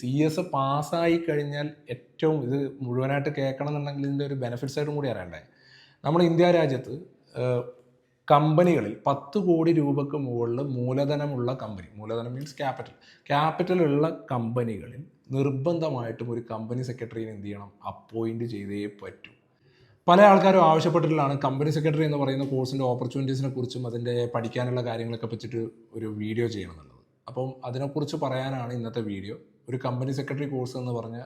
C S പാസ്സായി കഴിഞ്ഞാൽ ഏറ്റവും ഇത് മുഴുവനായിട്ട് കേൾക്കണം എന്നുണ്ടെങ്കിൽ ഇതിന്റെ ഒരു ബെനിഫിറ്റ്സ് ആയിട്ടും കൂടി അറിയണ്ടേ? നമ്മൾ ഇന്ത്യ രാജ്യത്ത് കമ്പനികളിൽ പത്ത് കോടി രൂപക്ക് മുകളിൽ മൂലധനമുള്ള കമ്പനി മൂലധനം മീൻസ് ക്യാപിറ്റൽ ക്യാപിറ്റൽ ഉള്ള കമ്പനികളിൽ നിർബന്ധമായിട്ടും ഒരു കമ്പനി സെക്രട്ടറിനെ എന്ത് ചെയ്യണം? അപ്പോയിന്റ് ചെയ്തേ പറ്റൂ. പല ആൾക്കാരും ആവശ്യപ്പെട്ടിട്ടുള്ളതാണ്. കമ്പനി സെക്രട്ടറി എന്ന് പറയുന്ന കോഴ്സിന്റെ ഓപ്പർച്യൂണിറ്റീസിനെ കുറിച്ചും അതിന്റെ പഠിക്കാനുള്ള കാര്യങ്ങളൊക്കെ വെച്ചിട്ട് ഒരു വീഡിയോ ചെയ്യണമെന്നുള്ളത് അപ്പം അതിനെക്കുറിച്ച് പറയാനാണ് ഇന്നത്തെ വീഡിയോ ഒരു കമ്പനി സെക്രട്ടറി കോഴ്സ് എന്ന് പറഞ്ഞ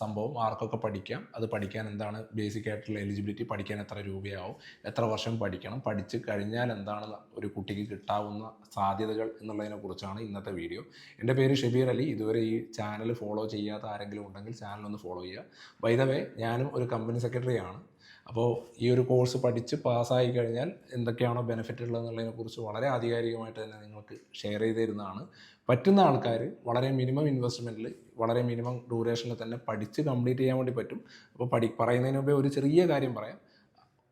സംഭവം ആർക്കൊക്കെ പഠിക്കാം? അത് പഠിക്കാൻ എന്താണ് ബേസിക് ആയിട്ടുള്ള എലിജിബിലിറ്റി പഠിക്കാൻ എത്ര രൂപയാവും? എത്ര വർഷം പഠിക്കണം? പഠിച്ച് കഴിഞ്ഞാൽ എന്താണ് ഒരു കുട്ടിക്ക് കിട്ടാവുന്ന സാധ്യതകൾ എന്നുള്ളതിനെ കുറിച്ചാണ് ഇന്നത്തെ വീഡിയോ എന്റെ പേര് ഷബീർ അലി. ഇതുവരെ ഈ ചാനൽ ഫോളോ ചെയ്യാത്ത ആരെങ്കിലും ഉണ്ടെങ്കിൽ ചാനൽ ഒന്ന് ഫോളോ ചെയ്യുക. വൈദവേ ഞാനും ഒരു കമ്പനി സെക്രട്ടറിയാണ് അപ്പോൾ ഈ ഒരു കോഴ്സ് പഠിച്ച് പാസ്സായി കഴിഞ്ഞാൽ എന്തൊക്കെയാണോ ബെനിഫിറ്റ് ഉള്ളതെന്നുള്ളതിനെ കുറിച്ച് വളരെ ആധികാരികമായിട്ട് തന്നെ നിങ്ങൾക്ക് ഷെയർ ചെയ്ത് തരുന്നതാണ്. പറ്റുന്ന ആൾക്കാർ വളരെ മിനിമം ഇൻവെസ്റ്റ്മെന്റിൽ വളരെ മിനിമം ഡ്യൂറേഷനിൽ തന്നെ പഠിച്ച് കംപ്ലീറ്റ് ചെയ്യാൻ വേണ്ടി പറ്റും. അപ്പോൾ പഠി പറയുന്നതിന് മുമ്പേ ഒരു ചെറിയ കാര്യം പറയാം.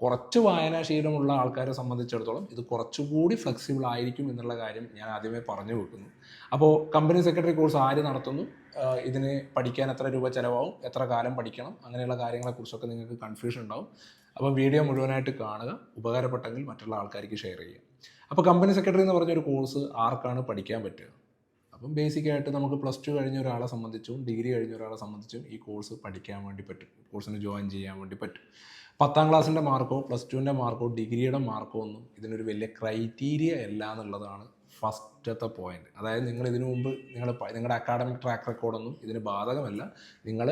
കുറച്ച് വായനാശീലമുള്ള ആൾക്കാരെ സംബന്ധിച്ചിടത്തോളം ഇത് കുറച്ചുകൂടി ഫ്ലെക്സിബിൾ ആയിരിക്കും എന്നുള്ള കാര്യം ഞാൻ ആദ്യമേ പറഞ്ഞു വെക്കുന്നു. അപ്പോൾ കമ്പനി സെക്രട്ടറി കോഴ്സ് ആര് നടത്തുന്നു? ഇതിന് പഠിക്കാൻ എത്ര രൂപ ചിലവാകും? എത്ര കാലം പഠിക്കണം? അങ്ങനെയുള്ള കാര്യങ്ങളെക്കുറിച്ചൊക്കെ നിങ്ങൾക്ക് കൺഫ്യൂഷൻ ഉണ്ടാവും. അപ്പോൾ വീഡിയോ മുഴുവനായിട്ട് കാണുക. ഉപകാരപ്പെട്ടെങ്കിൽ മറ്റുള്ള ആൾക്കാർക്ക് ഷെയർ ചെയ്യുക. അപ്പോൾ കമ്പനി സെക്രട്ടറി എന്ന് പറഞ്ഞൊരു കോഴ്സ് ആർക്കാണ് പഠിക്കാൻ പറ്റുക? അപ്പം ബേസിക്കായിട്ട് നമുക്ക് പ്ലസ് ടു കഴിഞ്ഞ ഒരാളെ സംബന്ധിച്ചും ഡിഗ്രി കഴിഞ്ഞ ഒരാളെ സംബന്ധിച്ചും ഈ കോഴ്സ് പഠിക്കാൻ വേണ്ടി പറ്റും. കോഴ്സിന് ജോയിൻ ചെയ്യാൻ വേണ്ടി പറ്റും. പത്താം ക്ലാസ്സിന്റെ മാർക്കോ പ്ലസ് ടുവിന്റെ മാർക്കോ ഡിഗ്രിയുടെ മാർക്കോ ഒന്നും ഇതിനൊരു വലിയ ക്രൈറ്റീരിയ അല്ല എന്നുള്ളതാണ് ഫസ്റ്റത്തെ പോയിന്റ് അതായത് നിങ്ങൾ ഇതിനു മുമ്പ് നിങ്ങൾ നിങ്ങളുടെ അക്കാഡമിക് ട്രാക്ക് റെക്കോർഡൊന്നും ഇതിന് ബാധകമല്ല. നിങ്ങൾ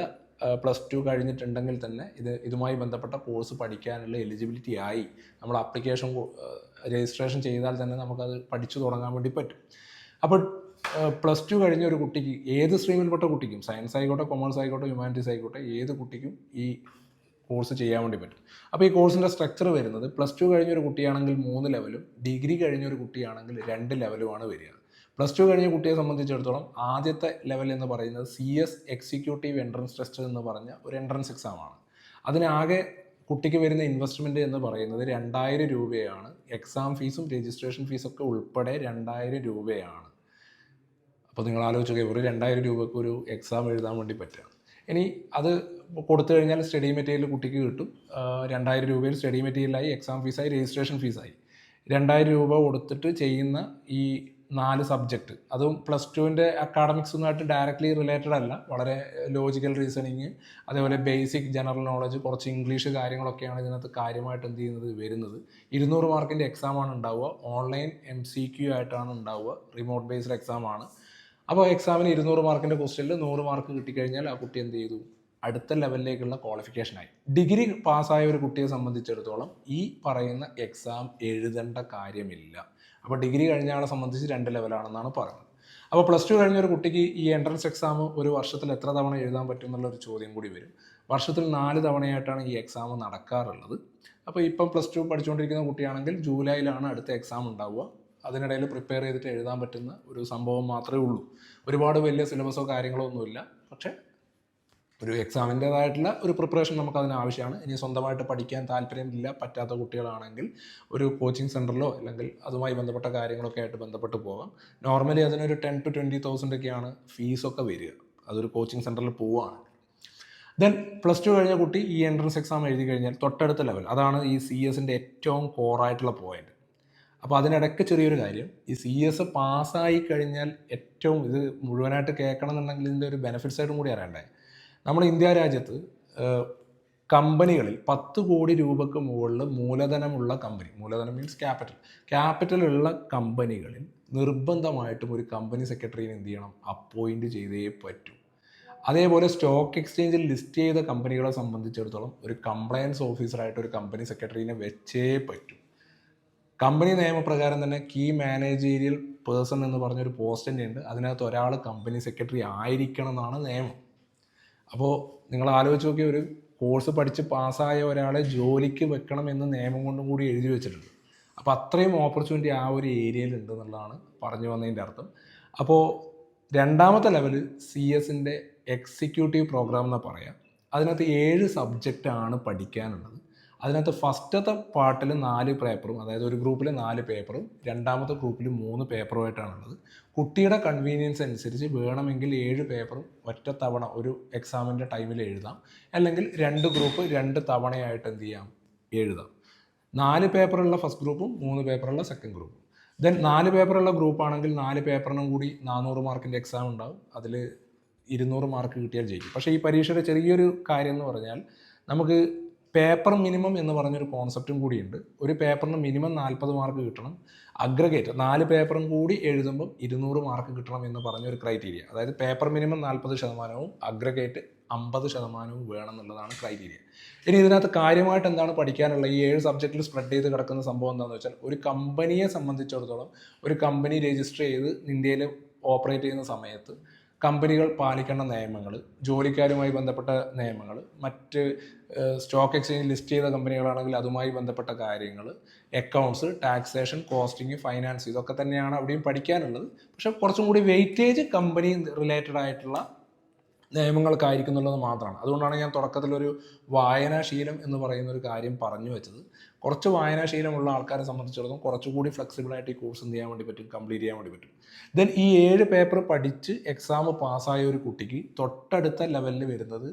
പ്ലസ് ടു കഴിഞ്ഞിട്ടുണ്ടെങ്കിൽ തന്നെ ഇത് ഇതുമായി ബന്ധപ്പെട്ട കോഴ്സ് പഠിക്കാനുള്ള എലിജിബിലിറ്റി ആയി. നമ്മൾ ആപ്ലിക്കേഷൻ രജിസ്ട്രേഷൻ ചെയ്താൽ തന്നെ നമുക്കത് പഠിച്ചു തുടങ്ങാൻ വേണ്ടി പറ്റും. അപ്പോൾ പ്ലസ് ടു കഴിഞ്ഞ ഒരു കുട്ടിക്ക് ഏത് സ്ട്രീമിൽപ്പെട്ട കുട്ടിക്കും സയൻസ് ആയിക്കോട്ടെ കൊമേഴ്സ് ആയിക്കോട്ടെ ഹ്യൂമാനിറ്റീസ് ആയിക്കോട്ടെ ഏത് കുട്ടിക്കും ഈ കോഴ്സ് ചെയ്യാൻ വേണ്ടി പറ്റും. അപ്പോൾ ഈ കോഴ്സിന്റെ സ്ട്രക്ചർ വരുന്നത് പ്ലസ് ടു കഴിഞ്ഞ ഒരു കുട്ടിയാണെങ്കിൽ മൂന്ന് ലെവലും ഡിഗ്രി കഴിഞ്ഞ ഒരു കുട്ടിയാണെങ്കിൽ രണ്ട് ലെവലുമാണ് വരിക. പ്ലസ് ടു കഴിഞ്ഞ കുട്ടിയെ സംബന്ധിച്ചിടത്തോളം ആദ്യത്തെ ലെവൽ എന്ന് പറയുന്നത് C S executive entrance test എന്ന് പറഞ്ഞ ഒരു എൻട്രൻസ് എക്സാമാണ് അതിനാകെ കുട്ടിക്ക് വരുന്ന ഇൻവെസ്റ്റ്മെന്റ് എന്ന് പറയുന്നത് രണ്ടായിരം രൂപയാണ്. എക്സാം ഫീസും രജിസ്ട്രേഷൻ ഫീസൊക്കെ ഉൾപ്പെടെ രണ്ടായിരം രൂപയാണ്. അപ്പോൾ നിങ്ങൾ ആലോചിച്ചോക്കെ ഒരു രണ്ടായിരം രൂപയ്ക്ക് ഒരു എക്സാം എഴുതാൻ വേണ്ടി പറ്റുക. ഇനി അത് കൊടുത്തു കഴിഞ്ഞാൽ സ്റ്റഡി മെറ്റീരിയൽ കുട്ടിക്ക് കിട്ടും. രണ്ടായിരം രൂപയിൽ സ്റ്റഡി മെറ്റീരിയലായി എക്സാം ഫീസായി രജിസ്ട്രേഷൻ ഫീസായി രണ്ടായിരം രൂപ കൊടുത്തിട്ട് ചെയ്യുന്ന ഈ നാല് സബ്ജക്റ്റ് അതും പ്ലസ് ടുവിന്റെ അക്കാഡമിക്സുമായിട്ട് ഡയറക്റ്റ്ലി റിലേറ്റഡ് അല്ല വളരെ ലോജിക്കൽ റീസണിങ് അതേപോലെ ബേസിക് ജനറൽ നോളജ് കുറച്ച് ഇംഗ്ലീഷ് കാര്യങ്ങളൊക്കെയാണ് ഇതിനകത്ത് കാര്യമായിട്ട് എന്ത് ചെയ്യുന്നത് വരുന്നത്. ഇരുന്നൂറ് മാർക്കിന്റെ എക്സാമാണ് ഉണ്ടാവുക. ഓൺലൈൻ എം സി ക്യു ആയിട്ടാണ് ഉണ്ടാവുക. റിമോട്ട് ബേസ്ഡ് എക്സാമാണ് അപ്പോൾ എക്സാമിന് ഇരുന്നൂറ് മാർക്കിന്റെ ക്വസ്റ്റ്യനിൽ നൂറ് മാർക്ക് കിട്ടിക്കഴിഞ്ഞാൽ ആ കുട്ടി എന്ത് ചെയ്തു? അടുത്ത ലെവലിലേക്കുള്ള ക്വാളിഫിക്കേഷനായി ഡിഗ്രി പാസ്സായ ഒരു കുട്ടിയെ സംബന്ധിച്ചിടത്തോളം ഈ പറയുന്ന എക്സാം എഴുതേണ്ട കാര്യമില്ല. അപ്പോൾ ഡിഗ്രി കഴിഞ്ഞ ആളെ സംബന്ധിച്ച് രണ്ട് ലെവലാണെന്നാണ് പറയുന്നത്. അപ്പോൾ പ്ലസ് ടു കഴിഞ്ഞ ഒരു കുട്ടിക്ക് ഈ എൻട്രൻസ് എക്സാം ഒരു വർഷത്തിൽ എത്ര തവണ എഴുതാൻ പറ്റും എന്നുള്ള ഒരു ചോദ്യം കൂടി വരും. വർഷത്തിൽ നാല് തവണയായിട്ടാണ് ഈ എക്സാം നടക്കാറുള്ളത്. അപ്പോൾ ഇപ്പം പ്ലസ് ടു പഠിച്ചുകൊണ്ടിരിക്കുന്ന കുട്ടിയാണെങ്കിൽ ജൂലൈയിലാണ് അടുത്ത എക്സാം ഉണ്ടാവുക. അതിനിടയിൽ പ്രിപ്പയർ ചെയ്തിട്ട് എഴുതാൻ പറ്റുന്ന ഒരു സംഭവം മാത്രമേ ഉള്ളൂ. ഒരുപാട് വലിയ സിലബസോ കാര്യങ്ങളോ ഒന്നുമില്ല. പക്ഷേ ഒരു എക്സാമിന്റേതായിട്ടുള്ള ഒരു പ്രിപ്പറേഷൻ നമുക്ക് അതിന് ആവശ്യമാണ്. ഇനി സ്വന്തമായിട്ട് പഠിക്കാൻ താല്പര്യമില്ല പറ്റാത്ത കുട്ടികളാണെങ്കിൽ ഒരു കോച്ചിങ് സെന്ററിലോ അല്ലെങ്കിൽ അതുമായി ബന്ധപ്പെട്ട കാര്യങ്ങളൊക്കെ ആയിട്ട് ബന്ധപ്പെട്ട് പോകാം നോർമലി അതിനൊരു ടെൻ ടു ട്വന്റി തൗസൻഡ് ഒക്കെയാണ് ഫീസൊക്കെ വരിക. അതൊരു കോച്ചിങ് സെന്ററിൽ പോവുകയാണ് ദെൻ പ്ലസ് ടു കഴിഞ്ഞ കുട്ടി ഈ എൻട്രൻസ് എക്സാം എഴുതി കഴിഞ്ഞാൽ തൊട്ടടുത്ത ലെവൽ അതാണ് ഈ സി എസിന്റെ ഏറ്റവും കോറായിട്ടുള്ള പോയിന്റ് അപ്പോൾ അതിനിടയ്ക്ക് ചെറിയൊരു കാര്യം ഈ സി എസ് പാസ്സായി കഴിഞ്ഞാൽ ഏറ്റവും ഇത് മുഴുവനായിട്ട് കേൾക്കണം എന്നുണ്ടെങ്കിൽ ഇതിന്റെ ഒരു ബെനിഫിറ്റ്സ് ആയിട്ടും കൂടി അറിയണ്ടേ? നമ്മൾ ഇന്ത്യ രാജ്യത്ത് കമ്പനികളിൽ പത്ത് കോടി രൂപക്ക് മുകളിൽ മൂലധനമുള്ള കമ്പനി മൂലധനം മീൻസ് ക്യാപിറ്റൽ ക്യാപിറ്റൽ ഉള്ള കമ്പനികളിൽ നിർബന്ധമായിട്ടും ഒരു കമ്പനി സെക്രട്ടറിനെ എന്ത് ചെയ്യണം? അപ്പോയിന്റ് ചെയ്തേ പറ്റൂ. അതേപോലെ സ്റ്റോക്ക് എക്സ്ചേഞ്ചിൽ ലിസ്റ്റ് ചെയ്ത കമ്പനികളെ സംബന്ധിച്ചിടത്തോളം ഒരു കംപ്ലയൻസ് ഓഫീസറായിട്ട് ഒരു കമ്പനി സെക്രട്ടറിനെ വെച്ചേ പറ്റൂ. കമ്പനി നിയമപ്രകാരം തന്നെ കീ മാനേജീരിയൽ പേഴ്സൺ എന്ന് പറഞ്ഞൊരു പോസ്റ്റ് ഉണ്ട്. അതിനകത്ത് ഒരാൾ കമ്പനി സെക്രട്ടറി ആയിരിക്കണം എന്നാണ് നിയമം. അപ്പോൾ നിങ്ങൾ ആലോചിച്ച് നോക്കിയ ഒരു കോഴ്സ് പഠിച്ച് പാസ്സായ ഒരാളെ ജോലിക്ക് വെക്കണം എന്ന് നിയമം കൊണ്ടും കൂടി എഴുതി വെച്ചിട്ടുണ്ട്. അപ്പോൾ അത്രയും ഓപ്പർച്യൂണിറ്റി ആ ഒരു ഏരിയയിൽ ഉണ്ട് എന്നുള്ളതാണ് പറഞ്ഞു വന്നതിന്റെ അർത്ഥം. അപ്പോൾ രണ്ടാമത്തെ ലെവൽ സി എസിന്റെ എക്സിക്യൂട്ടീവ് പ്രോഗ്രാം എന്ന് പറയാം. അതിനകത്ത് ഏഴ് സബ്ജക്റ്റാണ് പഠിക്കാനുള്ളത്. അതിനകത്ത് ഫസ്റ്റത്തെ പാർട്ടിൽ നാല് പേപ്പറും അതായത് ഒരു ഗ്രൂപ്പിൽ നാല് പേപ്പറും രണ്ടാമത്തെ ഗ്രൂപ്പിൽ മൂന്ന് പേപ്പറുമായിട്ടാണുള്ളത്. കുട്ടിയുടെ കൺവീനിയൻസ് അനുസരിച്ച് വേണമെങ്കിൽ ഏഴ് പേപ്പറും ഒറ്റ തവണ ഒരു എക്സാമിന്റെ ടൈമിൽ എഴുതാം. അല്ലെങ്കിൽ രണ്ട് ഗ്രൂപ്പ് രണ്ട് തവണയായിട്ട് എന്ത് ചെയ്യാം? എഴുതാം. നാല് പേപ്പറുള്ള ഫസ്റ്റ് ഗ്രൂപ്പും മൂന്ന് പേപ്പറുള്ള സെക്കൻഡ് ഗ്രൂപ്പും ദെൻ നാല് പേപ്പറുള്ള ഗ്രൂപ്പ് ആണെങ്കിൽ നാല് പേപ്പറിനും കൂടി നാനൂറ് മാർക്കിന്റെ എക്സാം ഉണ്ടാവും. അതിൽ ഇരുന്നൂറ് മാർക്ക് കിട്ടിയാൽ ജയിക്കും. പക്ഷേ ഈ പരീക്ഷയുടെ ചെറിയൊരു കാര്യം എന്ന് പറഞ്ഞാൽ നമുക്ക് പേപ്പർ മിനിമം എന്ന് പറഞ്ഞൊരു കോൺസെപ്റ്റും കൂടിയുണ്ട്. ഒരു പേപ്പറിന് മിനിമം നാൽപ്പത് മാർക്ക് കിട്ടണം. അഗ്രഗേറ്റ് നാല് പേപ്പറും കൂടി എഴുതുമ്പം ഇരുന്നൂറ് മാർക്ക് കിട്ടണം എന്ന് പറഞ്ഞൊരു ക്രൈറ്റീരിയ അതായത് പേപ്പർ മിനിമം നാൽപ്പത് ശതമാനവും അഗ്രഗേറ്റ് അമ്പത് ശതമാനവും വേണം എന്നുള്ളതാണ് ക്രൈറ്റീരിയ ഇനി ഇതിനകത്ത് കാര്യമായിട്ട് എന്താണ് പഠിക്കാനുള്ള ഈ ഏഴ് സബ്ജക്റ്റിൽ സ്പ്രെഡ് ചെയ്ത് കിടക്കുന്ന സംഭവം എന്താണെന്ന് വെച്ചാൽ ഒരു കമ്പനിയെ സംബന്ധിച്ചിടത്തോളം ഒരു കമ്പനി രജിസ്റ്റർ ചെയ്ത് ഇന്ത്യയിൽ ഓപ്പറേറ്റ് ചെയ്യുന്ന സമയത്ത് കമ്പനികൾ പാലിക്കേണ്ട നിയമങ്ങൾ ജോലിക്കാരുമായി ബന്ധപ്പെട്ട നിയമങ്ങൾ മറ്റ് സ്റ്റോക്ക് എക്സ്ചേഞ്ച് ലിസ്റ്റ് ചെയ്ത കമ്പനികളാണെങ്കിൽ അതുമായി ബന്ധപ്പെട്ട കാര്യങ്ങൾ അക്കൗണ്ട്സ് ടാക്സേഷൻ കോസ്റ്റിംഗ് ഫൈനാൻസ് ഇതൊക്കെ തന്നെയാണ് അവിടെയും പഠിക്കാനുള്ളത്. പക്ഷേ കുറച്ചും കൂടി വെയിറ്റേജ് കമ്പനി റിലേറ്റഡ് ആയിട്ടുള്ള നിയമങ്ങൾക്കായിരിക്കും എന്നുള്ളത് മാത്രമാണ്. അതുകൊണ്ടാണ് ഞാൻ തുടക്കത്തിലൊരു വായനാശീലം എന്ന് പറയുന്ന ഒരു കാര്യം പറഞ്ഞു വെച്ചത്. കുറച്ച് വായനാശീലമുള്ള ആൾക്കാരെ സംബന്ധിച്ചിടത്തോളം കുറച്ചുകൂടി ഫ്ലെക്സിബിളായിട്ട് ഈ കോഴ്സ് എന്ത് ചെയ്യാൻ വേണ്ടി പറ്റും? കംപ്ലീറ്റ് ചെയ്യാൻ വേണ്ടി പറ്റും. ദെൻ ഈ ഏഴ് പേപ്പർ പഠിച്ച് എക്സാം പാസ്സായ ഒരു കുട്ടിക്ക് തൊട്ടടുത്ത ലെവലിൽ വരുന്നത്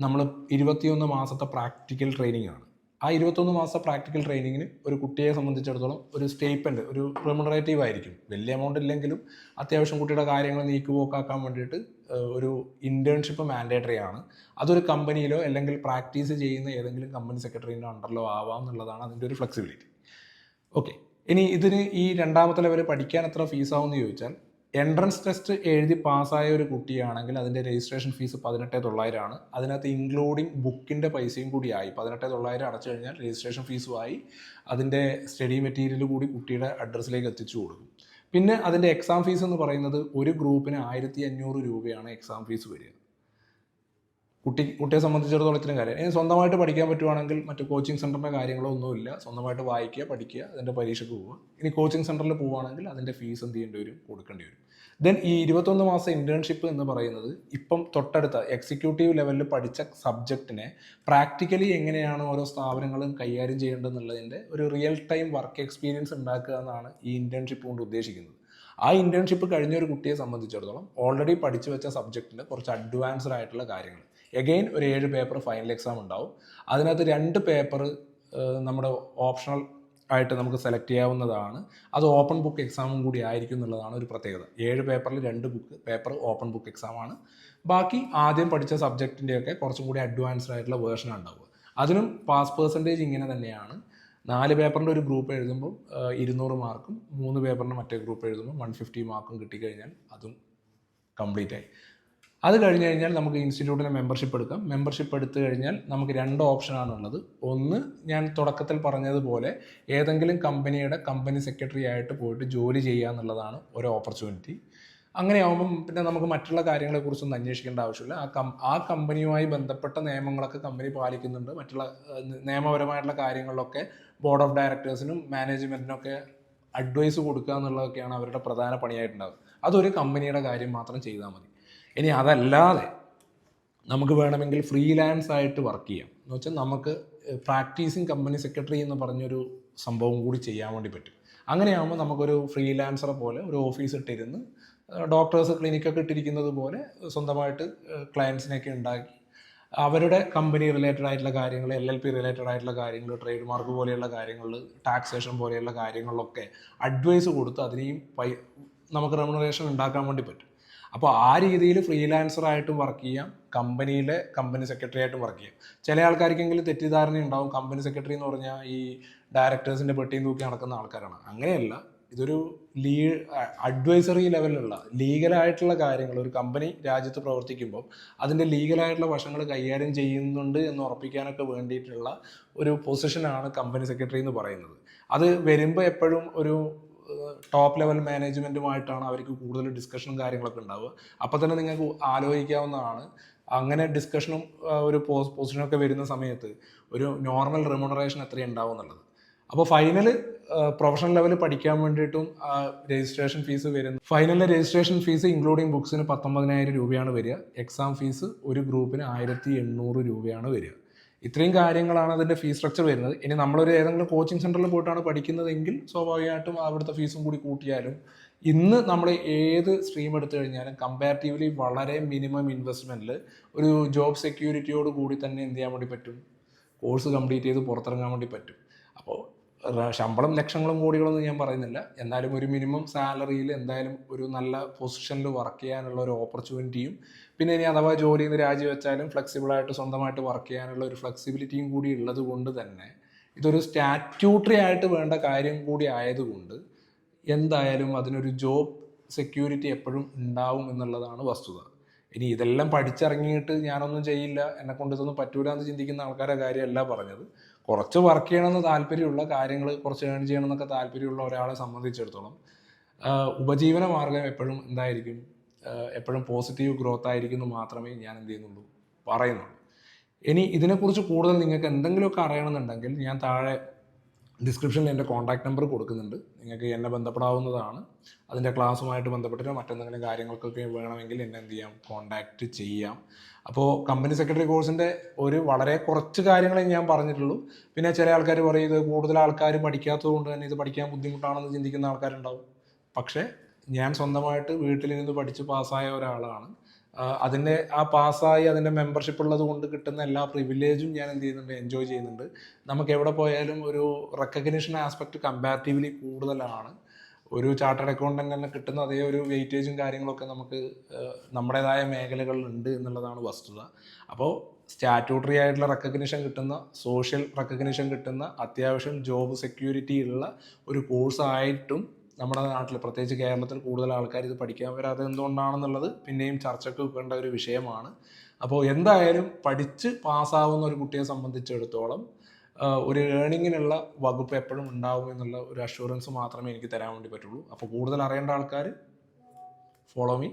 നമ്മൾ ഇരുപത്തിയൊന്ന് മാസത്തെ പ്രാക്ടിക്കൽ ട്രെയിനിങ് ആണ്. ആ ഇരുപത്തൊന്ന് മാസ പ്രാക്ടിക്കൽ ട്രെയിനിങ്ങിന് ഒരു കുട്ടിയെ സംബന്ധിച്ചിടത്തോളം ഒരു സ്റ്റേപ്പൻഡ് ഒരു റെമുണറേറ്റീവ് ആയിരിക്കും. വലിയ എമൗണ്ട് ഇല്ലെങ്കിലും അത്യാവശ്യം കുട്ടിയുടെ കാര്യങ്ങൾ നീക്കുപോക്കാക്കാൻ വേണ്ടിയിട്ട് ഒരു ഇന്റേൺഷിപ്പ് മാൻഡേറ്ററി ആണ്. അതൊരു കമ്പനിയിലോ അല്ലെങ്കിൽ പ്രാക്ടീസ് ചെയ്യുന്ന ഏതെങ്കിലും കമ്പനി സെക്രട്ടറിന്റെ അണ്ടറിലോ ആവാം എന്നുള്ളതാണ് അതിന്റെ ഒരു ഫ്ലെക്സിബിലിറ്റി ഓക്കെ ഇനി ഇതിന് ഈ രണ്ടാമത്തെ ലെവൽ പഠിക്കാൻ എത്ര ഫീസാവും എന്ന് ചോദിച്ചാൽ എൻട്രൻസ് ടെസ്റ്റ് എഴുതി പാസ്സായ ഒരു കുട്ടിയാണെങ്കിൽ അതിന്റെ രജിസ്ട്രേഷൻ ഫീസ് പതിനെട്ട് തൊള്ളായിരം ആണ് അതിനകത്ത് ഇൻക്ലൂഡിങ് ബുക്കിന്റെ പൈസയും കൂടി ആയി പതിനെട്ട് തൊള്ളായിരം അടച്ചു കഴിഞ്ഞാൽ രജിസ്ട്രേഷൻ ഫീസുമായി അതിന്റെ സ്റ്റഡി മെറ്റീരിയൽ കൂടി കുട്ടിയുടെ അഡ്രസ്സിലേക്ക് എത്തിച്ചു കൊടുക്കും. പിന്നെ അതിന്റെ എക്സാം ഫീസ് എന്ന് പറയുന്നത് ഒരു ഗ്രൂപ്പിന് ആയിരത്തി അഞ്ഞൂറ് രൂപയാണ് എക്സാം ഫീസ് വരിക. കുട്ടി കുട്ടിയെ സംബന്ധിച്ചിടത്തോളം ഇത്രയും കാര്യം. ഇനി സ്വന്തമായിട്ട് പഠിക്കാൻ പറ്റുവാണെങ്കിൽ മറ്റു കോച്ചിങ് സെന്ററിന്റെ കാര്യങ്ങളോ ഒന്നുമില്ല സ്വന്തമായിട്ട് വായിക്കുക പഠിക്കുക അതിന്റെ പരീക്ഷയ്ക്ക് പോവുക. ഇനി കോച്ചിങ് സെന്ററിൽ പോവുകയാണെങ്കിൽ അതിന്റെ ഫീസ് എന്ത് ചെയ്യേണ്ടി വരും? കൊടുക്കേണ്ടി വരും. ദെൻ ഈ ഇരുപത്തൊന്ന് മാസം ഇന്റേൺഷിപ്പ് എന്ന് പറയുന്നത് ഇപ്പം തൊട്ടടുത്ത എക്സിക്യൂട്ടീവ് ലെവലിൽ പഠിച്ച സബ്ജക്റ്റിനെ പ്രാക്ടിക്കലി എങ്ങനെയാണ് ഓരോ സ്ഥാപനങ്ങളും കൈകാര്യം ചെയ്യേണ്ടതെന്നുള്ളതിന്റെ ഒരു റിയൽ ടൈം വർക്ക് എക്സ്പീരിയൻസ് ഉണ്ടാക്കുക എന്നാണ് ഈ ഇന്റേൺഷിപ്പ് കൊണ്ട് ഉദ്ദേശിക്കുന്നത്. ആ ഇന്റേൺഷിപ്പ് കഴിഞ്ഞ ഒരു കുട്ടിയെ സംബന്ധിച്ചിടത്തോളം ഓൾറെഡി പഠിച്ചു വെച്ച സബ്ജക്റ്റിന്റെ കുറച്ച് അഡ്വാൻസ്ഡ് ആയിട്ടുള്ള കാര്യങ്ങൾ. എഗെയിൻ ഒരു ഏഴ് പേപ്പർ ഫൈനൽ എക്സാം ഉണ്ടാവും. അതിനകത്ത് രണ്ട് പേപ്പർ നമ്മുടെ ഓപ്ഷണൽ ആയിട്ട് നമുക്ക് സെലക്ട് ചെയ്യാവുന്നതാണ്. അത് ഓപ്പൺ ബുക്ക് എക്സാമും കൂടി ആയിരിക്കും എന്നുള്ളതാണ് ഒരു പ്രത്യേകത. ഏഴ് പേപ്പറിൽ രണ്ട് ബുക്ക് പേപ്പർ ഓപ്പൺ ബുക്ക് എക്സാമാണ് ബാക്കി ആദ്യം പഠിച്ച സബ്ജക്റ്റിന്റെയൊക്കെ കുറച്ചും കൂടി അഡ്വാൻസ്ഡ് ആയിട്ടുള്ള വേർഷൻ ഉണ്ടാവുക. അതിനും പാസ് പേഴ്സന്റേജ് ഇങ്ങനെ തന്നെയാണ്. നാല് പേപ്പറിന്റെ ഒരു ഗ്രൂപ്പ് എഴുതുമ്പോൾ ഇരുന്നൂറ് മാർക്കും മൂന്ന് പേപ്പറിന്റെ മറ്റേ ഗ്രൂപ്പ് എഴുതുമ്പോൾ വൺ ഫിഫ്റ്റി മാർക്കും കിട്ടിക്കഴിഞ്ഞാൽ അതും കംപ്ലീറ്റ് ആയി. അത് കഴിഞ്ഞ് കഴിഞ്ഞാൽ നമുക്ക് ഇൻസ്റ്റിറ്റ്യൂട്ടിന് മെമ്പർഷിപ്പ് എടുക്കാം. മെമ്പർഷിപ്പ് എടുത്തു കഴിഞ്ഞാൽ നമുക്ക് രണ്ട് ഓപ്ഷനാണ് ഉള്ളത്. ഒന്ന് ഞാൻ തുടക്കത്തിൽ പറഞ്ഞതുപോലെ ഏതെങ്കിലും കമ്പനിയുടെ കമ്പനി സെക്രട്ടറി ആയിട്ട് പോയിട്ട് ജോലി ചെയ്യുക എന്നുള്ളതാണ് ഒരു ഓപ്പർച്യൂണിറ്റി അങ്ങനെയാവുമ്പം പിന്നെ നമുക്ക് മറ്റുള്ള കാര്യങ്ങളെക്കുറിച്ചൊന്നും അന്വേഷിക്കേണ്ട ആവശ്യമില്ല. ആ കം ആ കമ്പനിയുമായി ബന്ധപ്പെട്ട നിയമങ്ങളൊക്കെ കമ്പനി പാലിക്കുന്നുണ്ട്. മറ്റുള്ള നിയമപരമായിട്ടുള്ള കാര്യങ്ങളിലൊക്കെ ബോർഡ് ഓഫ് ഡയറക്ടേഴ്സിനും മാനേജ്മെന്റിനൊക്കെ അഡ്വൈസ് കൊടുക്കുക എന്നുള്ളതൊക്കെയാണ് അവരുടെ പ്രധാന പണിയായിട്ടുണ്ടാവുക. അതൊരു കമ്പനിയുടെ കാര്യം മാത്രം ചെയ്താൽ മതി. ഇനി അതല്ലാതെ നമുക്ക് വേണമെങ്കിൽ ഫ്രീലാൻസ് ആയിട്ട് വർക്ക് ചെയ്യാം. എന്ന് വെച്ചാൽ നമുക്ക് പ്രാക്ടീസിങ് കമ്പനി സെക്രട്ടറി എന്ന് പറഞ്ഞൊരു സംഭവം കൂടി ചെയ്യാൻ വേണ്ടി പറ്റും. അങ്ങനെയാകുമ്പോൾ നമുക്കൊരു ഫ്രീലാൻസറെ പോലെ ഒരു ഓഫീസ് ഇട്ടിരുന്ന് ഡോക്ടേഴ്സ് ക്ലിനിക്കൊക്കെ ഇട്ടിരിക്കുന്നത് പോലെ സ്വന്തമായിട്ട് ക്ലയൻസിനെയൊക്കെ ഉണ്ടാക്കി അവരുടെ കമ്പനി റിലേറ്റഡ് ആയിട്ടുള്ള കാര്യങ്ങൾ എൽ എൽ പി റിലേറ്റഡ് ആയിട്ടുള്ള കാര്യങ്ങൾ ട്രേഡ് മാർക്ക് പോലെയുള്ള കാര്യങ്ങൾ ടാക്സേഷൻ പോലെയുള്ള കാര്യങ്ങളിലൊക്കെ അഡ്വൈസ് കൊടുത്ത് അതിനെയും പൈ നമുക്ക് റെമുനറേഷൻ ഉണ്ടാക്കാൻ വേണ്ടി പറ്റും. അപ്പോൾ ആ രീതിയിൽ ഫ്രീലാൻസർ ഫ്രീലാൻസറായിട്ടും വർക്ക് ചെയ്യാം. കമ്പനിയിലെ കമ്പനി സെക്രട്ടറി ആയിട്ടും വർക്ക് ചെയ്യാം. ചില ആൾക്കാർക്കെങ്കിലും തെറ്റിദ്ധാരണ ഉണ്ടാവും. കമ്പനി സെക്രട്ടറി എന്ന് പറഞ്ഞാൽ ഈ ഡയറക്ടേഴ്സിന്റെ പെട്ടിയും തൂക്കി നടക്കുന്ന ആൾക്കാരാണ്. അങ്ങനെയല്ല ഇതൊരു ലീ അഡ്വൈസറി ലെവലിലുള്ള ലീഗലായിട്ടുള്ള കാര്യങ്ങൾ. ഒരു കമ്പനി രാജ്യത്ത് പ്രവർത്തിക്കുമ്പോൾ അതിന്റെ ലീഗലായിട്ടുള്ള വശങ്ങൾ കൈകാര്യം ചെയ്യുന്നുണ്ട് എന്ന് ഉറപ്പിക്കാനൊക്കെ വേണ്ടിയിട്ടുള്ള ഒരു പൊസിഷനാണ് കമ്പനി സെക്രട്ടറി എന്ന് പറയുന്നത്. അത് വരുമ്പോൾ എപ്പോഴും ഒരു ടോപ്പ് ലെവൽ മാനേജ്മെന്റുമായിട്ടാണ് അവർക്ക് കൂടുതൽ ഡിസ്കഷനും കാര്യങ്ങളൊക്കെ ഉണ്ടാവുക. അപ്പോൾ തന്നെ നിങ്ങൾക്ക് ആലോചിക്കാവുന്നതാണ്. അങ്ങനെ ഡിസ്കഷനും ഒരു പോസ് പൊസിഷനൊക്കെ വരുന്ന സമയത്ത് ഒരു നോർമൽ റെമുണറേഷൻ എത്ര ഉണ്ടാവും എന്നുള്ളത്. അപ്പോൾ ഫൈനൽ പ്രൊഫഷണൽ ലെവൽ പഠിക്കാൻ വേണ്ടിയിട്ടും രജിസ്ട്രേഷൻ ഫീസ് വരുന്നു ഫൈനലിലെ രജിസ്ട്രേഷൻ ഫീസ് ഇൻക്ലൂഡിങ് ബുക്സിന് പത്തൊമ്പതിനായിരം രൂപയാണ് വരിക. എക്സാം ഫീസ് ഒരു ഗ്രൂപ്പിന് ആയിരത്തി എണ്ണൂറ് രൂപയാണ് വരിക. ഇത്രയും കാര്യങ്ങളാണ് അതിന്റെ ഫീസ് സ്ട്രക്ചർ വരുന്നത്. ഇനി നമ്മളൊരു ഏതെങ്കിലും കോച്ചിങ് സെന്ററിൽ പോയിട്ടാണ് പഠിക്കുന്നതെങ്കിൽ സ്വാഭാവികമായിട്ടും അവിടുത്തെ ഫീസും കൂടി കൂട്ടിയാലും ഇന്ന് നമ്മൾ ഏത് സ്ട്രീം എടുത്തു കഴിഞ്ഞാലും കമ്പാരിറ്റീവ്ലി വളരെ മിനിമം ഇൻവെസ്റ്റ്മെന്റിൽ ഒരു ജോബ് സെക്യൂരിറ്റിയോട് കൂടി തന്നെ എന്ത് ചെയ്യാൻ വേണ്ടി പറ്റും? കോഴ്സ് കംപ്ലീറ്റ് ചെയ്ത് പുറത്തിറങ്ങാൻ വേണ്ടി പറ്റും. അപ്പോൾ ശമ്പളം ലക്ഷങ്ങളും കോടികളൊന്നും ഞാൻ പറയുന്നില്ല. എന്നാലും ഒരു മിനിമം സാലറിയിൽ എന്തായാലും ഒരു നല്ല പൊസിഷനിൽ വർക്ക് ചെയ്യാനുള്ള ഒരു ഓപ്പർച്യൂണിറ്റിയും പിന്നെ ഇനി അഥവാ ജോലിയിൽ നിന്ന് രാജിവെച്ചാലും ഫ്ലെക്സിബിളായിട്ട് സ്വന്തമായിട്ട് വർക്ക് ചെയ്യാനുള്ള ഒരു ഫ്ലെക്സിബിലിറ്റിയും കൂടി ഉള്ളത് കൊണ്ട് തന്നെ ഇതൊരു സ്റ്റാറ്റ്യൂട്ടറി ആയിട്ട് വേണ്ട കാര്യം കൂടി ആയതുകൊണ്ട് എന്തായാലും അതിനൊരു ജോബ് സെക്യൂരിറ്റി എപ്പോഴും ഉണ്ടാവും എന്നുള്ളതാണ് വസ്തുത. ഇനി ഇതെല്ലാം പഠിച്ചിറങ്ങിയിട്ട് ഞാനൊന്നും ചെയ്യില്ല എന്നെ കൊണ്ട് ഇതൊന്നും പറ്റൂല എന്ന് ചിന്തിക്കുന്ന ആൾക്കാരെ കാര്യമല്ല പറഞ്ഞത്. കുറച്ച് വർക്ക് ചെയ്യണമെന്ന് താല്പര്യമുള്ള കാര്യങ്ങൾ കുറച്ച് ഏൺ ചെയ്യണമെന്നൊക്കെ താല്പര്യമുള്ള ഒരാളെ സംബന്ധിച്ചിടത്തോളം ഉപജീവന മാർഗം എപ്പോഴും എന്തായിരിക്കും? എപ്പോഴും പോസിറ്റീവ് ഗ്രോത്ത് ആയിരിക്കും എന്ന് മാത്രമേ ഞാൻ എന്ത് ചെയ്യുന്നുള്ളൂ പറയുന്നുള്ളൂ. ഇനി ഇതിനെക്കുറിച്ച് കൂടുതൽ നിങ്ങൾക്ക് എന്തെങ്കിലുമൊക്കെ അറിയണമെന്നുണ്ടെങ്കിൽ ഞാൻ താഴെ ഡിസ്ക്രിപ്ഷനിൽ എന്റെ കോൺടാക്ട് നമ്പർ കൊടുക്കുന്നുണ്ട്. നിങ്ങൾക്ക് എന്നെ ബന്ധപ്പെടാവുന്നതാണ്. അതിന്റെ ക്ലാസ്സുമായിട്ട് ബന്ധപ്പെട്ടിട്ട് മറ്റെന്തെങ്കിലും കാര്യങ്ങൾക്കൊക്കെ വേണമെങ്കിൽ എന്നെ എന്ത് ചെയ്യാം? കോൺടാക്റ്റ് ചെയ്യാം. അപ്പോൾ കമ്പനി സെക്രട്ടറി കോഴ്സിന്റെ ഒരു വളരെ കുറച്ച് കാര്യങ്ങളെ ഞാൻ പറഞ്ഞിട്ടുള്ളൂ. പിന്നെ ചില ആൾക്കാർ പറയും ഇത് കൂടുതൽ ആൾക്കാർ പഠിക്കാത്തത് കൊണ്ട് തന്നെ ഇത് പഠിക്കാൻ ബുദ്ധിമുട്ടാണെന്ന് ചിന്തിക്കുന്ന ആൾക്കാരുണ്ടാവും. പക്ഷേ ഞാൻ സ്വന്തമായിട്ട് വീട്ടിൽ നിന്ന് പഠിച്ച് പാസ്സായ ഒരാളാണ്. അതിന്റെ ആ പാസ്സായി അതിന്റെ മെമ്പർഷിപ്പ് ഉള്ളത് കൊണ്ട് കിട്ടുന്ന എല്ലാ പ്രിവിലേജും ഞാൻ എന്ത് ചെയ്യുന്നുണ്ട് എൻജോയ് ചെയ്യുന്നുണ്ട്. നമുക്ക് എവിടെ പോയാലും ഒരു റെക്കഗ്നിഷൻ ആസ്പെക്ട് കമ്പാരിറ്റീവ്ലി കൂടുതലാണ്. ഒരു ചാർട്ടേഡ് അക്കൗണ്ടന്റ് തന്നെ കിട്ടുന്ന അതേ ഒരു വെയിറ്റേജും കാര്യങ്ങളൊക്കെ നമുക്ക് നമ്മുടേതായ മേഖലകളിലുണ്ട് എന്നുള്ളതാണ് വസ്തുത. അപ്പോൾ സ്റ്റാറ്റ്യൂട്ടറി ആയിട്ടുള്ള റെക്കഗ്നിഷൻ കിട്ടുന്ന സോഷ്യൽ റെക്കഗ്നിഷൻ കിട്ടുന്ന അത്യാവശ്യം ജോബ് സെക്യൂരിറ്റി ഉള്ള ഒരു കോഴ്സ് ആയിട്ടും നമ്മുടെ നാട്ടിൽ പ്രത്യേകിച്ച് കേരളത്തിൽ കൂടുതൽ ആൾക്കാർ ഇത് പഠിക്കാൻ വരാതെ എന്തുകൊണ്ടാണെന്നുള്ളത് പിന്നെയും ചർച്ചയ്ക്ക് വെക്കേണ്ട ഒരു വിഷയമാണ്. അപ്പോൾ എന്തായാലും പഠിച്ച് പാസ്സാവുന്ന ഒരു കുട്ടിയെ സംബന്ധിച്ചിടത്തോളം ഒരു ഏണിങ്ങിനുള്ള വകുപ്പ് എപ്പോഴും ഉണ്ടാവും എന്നുള്ള ഒരു അഷുറൻസ് മാത്രമേ എനിക്ക് തരാൻ വേണ്ടി പറ്റുള്ളൂ. അപ്പോൾ കൂടുതൽ അറിയേണ്ട ആൾക്കാർ ഫോളോ മീ